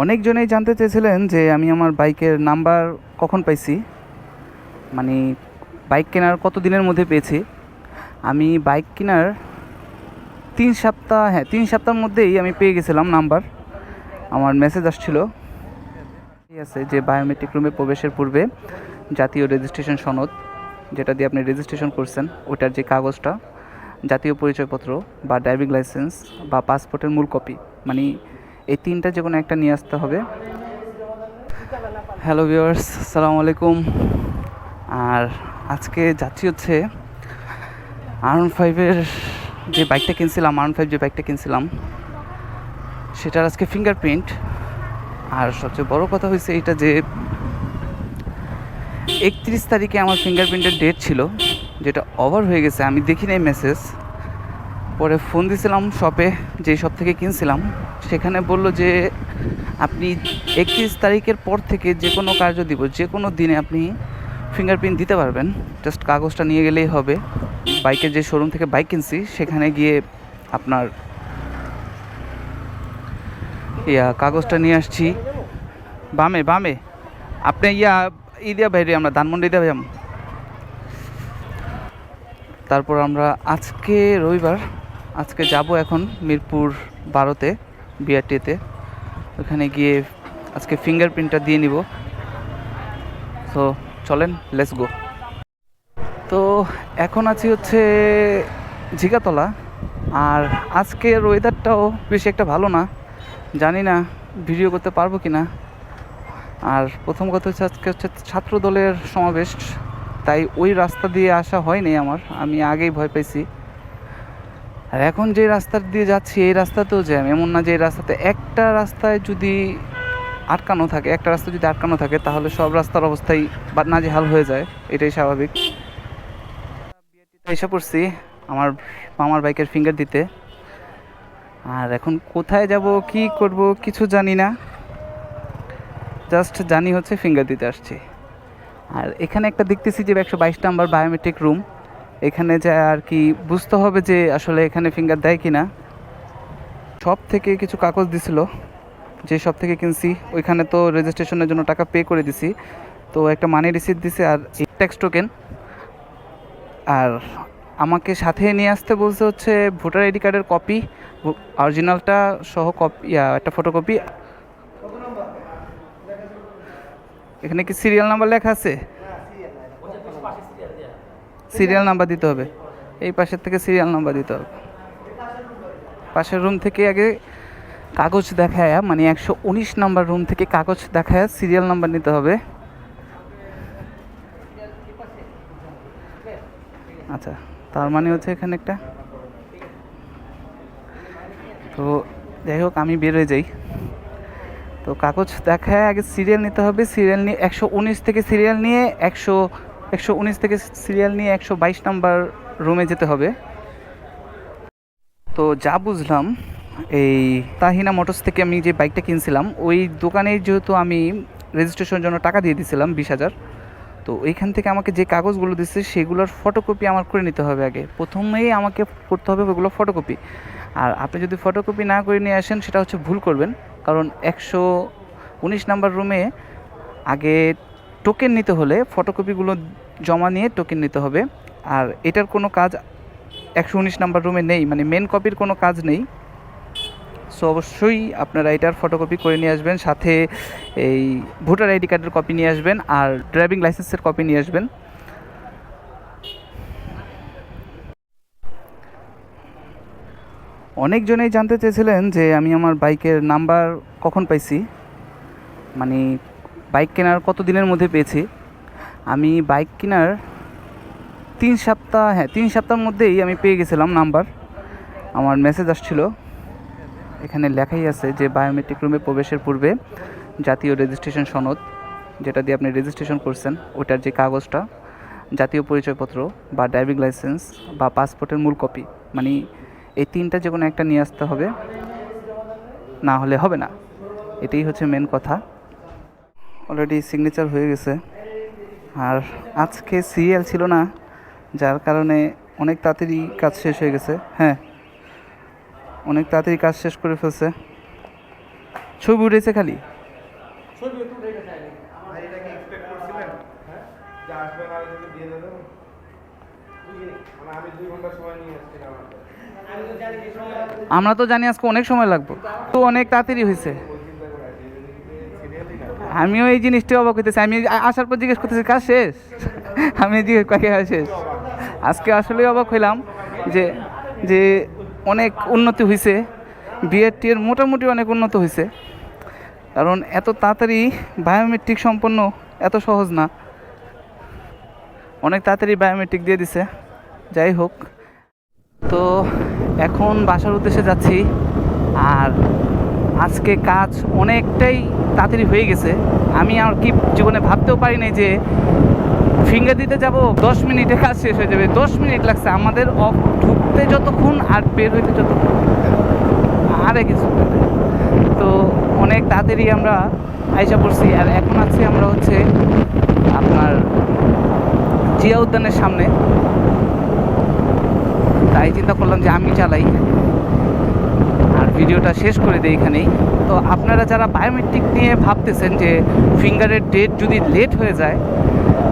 অনেকজনেই জানতে চেয়েছিলেন যে আমি আমার বাইকের নাম্বার কখন পাইছি। মানে বাইক কেনার কত দিনের মধ্যে পেয়েছি। আমি বাইক কেনার তিন সপ্তাহ হ্যাঁ তিন সপ্তাহের মধ্যেই আমি পেয়ে গেছিলাম নাম্বার। আমার মেসেজ আসছিল। আছে যে বায়োমেট্রিক রুমে প্রবেশের পূর্বে জাতীয় রেজিস্ট্রেশন সনদ, যেটা দিয়ে আপনি রেজিস্ট্রেশন করছেন, ওটার যে কাগজটা, জাতীয় পরিচয়পত্র বা ড্রাইভিং লাইসেন্স বা পাসপোর্টের মূল কপি মানে এই তিনটা যে কোনো একটা নিয়ে আসতে হবে। হ্যালো ভিউয়ার্স আসসালামু আলাইকুম। আর আজকে যাচ্ছি হচ্ছে আরন ফাইভের যে বাইকটা কিনছিলাম আরন ফাইভ যে বাইকটা কিনছিলাম, সেটার আজকে ফিঙ্গারপ্রিন্ট আর সবচেয়ে বড় কথা হয়েছে এটা যে একত্রিশ তারিখে আমার ফিঙ্গারপ্রিন্টের ডেট ছিল, যেটা ওভার হয়ে গেছে। আমি দেখি নাই মেসেজ পরে ফোন দিয়েছিলাম শপে যে শপ থেকে কিনছিলাম সেখানে বলল যে, আপনি একত্রিশ তারিখের পর থেকে যে কোনো কার্য দিব, যে কোনো দিনে আপনি ফিঙ্গারপ্রিন্ট দিতে পারবেন। জাস্ট কাগজটা নিয়ে গেলেই হবে। বাইকের যে শোরুম থেকে বাইক কিনছি, সেখানে গিয়ে আপনার ইয়া, কাগজটা নিয়ে আসছি। বামে বামে। আপনি ইয়া ই দিয়া বাইরে আমরা, ধানমন্ডি দিয়ে যাম তারপর আমরা আজকে রবিবার, আজকে যাব এখন মিরপুর বারোতে। বিআরটিতে। ওখানে গিয়ে আজকে ফিঙ্গারপ্রিন্টটা দিয়ে নিব। তো চলেন লেটস গো তো এখন আছি হচ্ছে ঝিকাতলা। আর আজকের ওয়েদারটাও বেশি একটা ভালো না। জানি না ভিডিও করতে পারব কি না আর প্রথম কথা হচ্ছে আজকে হচ্ছে ছাত্র দলের সমাবেশ। তাই ওই রাস্তা দিয়ে আসা হয়নি আমার। আমি আগেই ভয় পেয়েছি আর এখন যে রাস্তা দিয়ে যাচ্ছি, এই রাস্তাতেও জ্যাম। এমন না যে এই রাস্তাতে একটা রাস্তায় যদি আটকানো থাকে, একটা রাস্তা যদি আটকানো থাকে, তাহলে সব রাস্তার অবস্থাই বা নাজেহাল হয়ে যায়। এটাই স্বাভাবিক। এসে পড়ছি আমার মামার বাইকের ফিঙ্গার দিতে। আর এখন কোথায় যাব, কি করব, কিছু জানি না। জাস্ট জানি হচ্ছে ফিঙ্গার দিতে আসছি। আর এখানে একটা দেখতেছি যে একশো বাইশ নাম্বার বায়োমেট্রিক রুম এখানে যা আর কি বুঝতে হবে যে আসলে এখানে ফিঙ্গার দেয় কি না সব থেকে কিছু কাগজ দিছিল, যে সব থেকে কিনছি, ওইখানে তো রেজিস্ট্রেশনের জন্য টাকা পে করে দিছি। তো একটা মানি রিসিপ্ট দিছে আর ট্যাক্স টোকেন আর আমাকে সাথে নিয়ে আসতে বলছে হচ্ছে ভোটার আইডি কার্ডের কপি অরিজিনালটা সহ কপি একটা ফটোকপি এখানে কি সিরিয়াল নাম্বার লেখা আছে? সিরিয়াল নাম্বার দিতে হবে। এই পাশের থেকে সিরিয়াল নাম্বার দিতে হবে। পাশের রুম থেকে আগে কাগজ দেখায় মানে একশো উনিশ নাম্বার রুম থেকে কাগজ দেখায় সিরিয়াল নাম্বার নিতে হবে। আচ্ছা তার মানে হচ্ছে এখানে একটা। তো যাই হোক, আমি বেরোয় যাই। তো কাগজ দেখায় আগে সিরিয়াল নিতে হবে। সিরিয়াল নিয়ে একশো উনিশ থেকে সিরিয়াল নিয়ে একশো একশো উনিশ থেকে সিরিয়াল নিয়ে একশো বাইশ নাম্বার রুমে যেতে হবে। তো যা বুঝলাম, এই তাহিনা মোটরস থেকে আমি যে বাইকটা কিনছিলাম, ওই দোকানে যেহেতু আমি রেজিস্ট্রেশনের জন্য টাকা দিয়ে দিয়েছিলাম বিশ হাজার, তো এইখান থেকে আমাকে যে কাগজগুলো দিচ্ছে সেগুলোর ফটোকপি আমার করে নিতে হবে আগে। প্রথমেই আমাকে করতে হবে ওগুলো ফটোকপি আর আপনি যদি ফটোকপি না করে নিয়ে আসেন, সেটা হচ্ছে ভুল করবেন। কারণ একশো উনিশ নাম্বার রুমে আগে টোকেন নিতে হলে ফটোকপিগুলো জমা নিয়ে টোকেন নিতে হবে। আর এটার কোনো কাজ একশো উনিশ নাম্বার রুমে নেই মানে মেন কপির কোনো কাজ নেই। সো অবশ্যই আপনারা এটার ফটোকপি করে নিয়ে আসবেন, সাথে এই ভোটার আইডি কার্ডের কপি নিয়ে আসবেন, আর ড্রাইভিং লাইসেন্সের কপি নিয়ে আসবেন। অনেকজনেই জানতে চেয়েছিলেন যে আমি আমার বাইকের নাম্বার কখন পাইছি। মানে বাইক কেনার কত দিনের মধ্যে পেয়েছি? আমি বাইক কেনার তিন সপ্তাহ হ্যাঁ তিন সপ্তাহের মধ্যেই আমি পেয়ে গেছিলাম নাম্বার। আমার মেসেজ আসছিল। এখানে লেখাই আছে যে বায়োমেট্রিক রুমে প্রবেশের পূর্বে জাতীয় রেজিস্ট্রেশন সনদ, যেটা দিয়ে আপনি রেজিস্ট্রেশন করছেন, ওটার যে কাগজটা, জাতীয় পরিচয়পত্র বা ড্রাইভিং লাইসেন্স বা পাসপোর্টের মূল কপি মানে এই তিনটা যে কোনো একটা নিয়ে আসতে হবে, না হলে হবে না। এটাই হচ্ছে মেন কথা। অলরেডি সিগনেচার হয়ে গেছে। আর আজকে সিরিয়াল ছিল না যার কারণে অনেক তাড়াতাড়ি কাজ শেষ হয়ে গেছে। হ্যাঁ অনেক তাড়াতাড়ি কাজ শেষ করে ফেলছে। ছবি উঠেছে খালি? ভাই এটা কি এক্সপেক্ট করছিলেন? হ্যাঁ? যে আসবে না যদি দিয়ে দেবে? মানে আমি দুই ঘণ্টা সময় নিয়ে এসেছিলাম আপনাকে। আমরা তো জানি আজকে অনেক সময় লাগবে। তো অনেক তাড়াতাড়ি হয়েছে ওই চিন্তা করে আসি সিরিয়ালি না আমিও এই জিনিসটা অবাক হইতেছি। আমি আসার পর জিজ্ঞেস করতেছি, কাজ শেষ? আমি জিজ্ঞেস কাকে কাজ শেষ? আজকে আসলেই অবাক হইলাম যে যে অনেক উন্নতি হয়েছে বিএডটি এর মোটামুটি অনেক উন্নত হয়েছে কারণ এত তাড়াতাড়ি বায়োমেট্রিক সম্পন্ন এত সহজ না। অনেক তাড়াতাড়ি বায়োমেট্রিক দিয়ে দিছে। যাই হোক। তো এখন বাসার উদ্দেশ্যে যাচ্ছি। আর আজকে কাজ অনেকটাই তাড়াতাড়ি হয়ে গেছে। আমি আর কি জীবনে ভাবতেও পারি নাই যে ফিঙ্গার দিতে যাব, দশ মিনিটে কাজ শেষ হয়ে যাবে, দশ মিনিট লাগছে। আমাদের অফ ঢুকতে যতক্ষণ আর বের হইতে যতক্ষণ আরে কিছু তো অনেক তাড়াতাড়ি আমরা আইসা পড়ছি, আর এখন আছি আমরা হচ্ছে আপনার জিয়া উদ্যানের সামনে। তাই চিন্তা করলাম যে আমি চালাই। ভিডিওটা শেষ করে দিই এখানেই। তো আপনারা যারা বায়োমেট্রিক নিয়ে ভাবতেছেন যে ফিঙ্গারের ডেট যদি লেট হয়ে যায়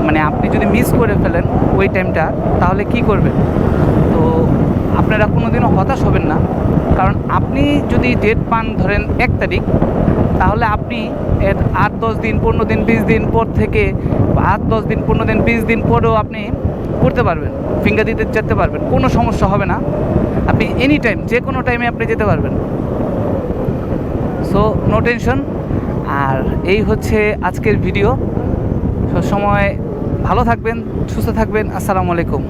মানে আপনি যদি মিস করে ফেলেন ওই টাইমটা তাহলে কি করবেন? তো আপনারা কোনোদিনও হতাশ হবেন না। কারণ আপনি যদি ডেট পান ধরেন এক তারিখ, তাহলে আপনি এর আট, দশ দিন, পনেরো দিন, বিশ দিন পর থেকে আট, দশ দিন, পনেরো দিন, বিশ দিন পরেও আপনি করতে পারবেন ফিঙ্গার দিতে যেতে পারবেন, কোনো সমস্যা হবে না। আপনি এনি টাইম যে কোনো টাইমে আপনি যেতে পারবেন। সো নো টেনশন আর এই হচ্ছে আজকের ভিডিও সবসময় ভালো থাকবেন, সুস্থ থাকবেন। আসসালামু আলাইকুম।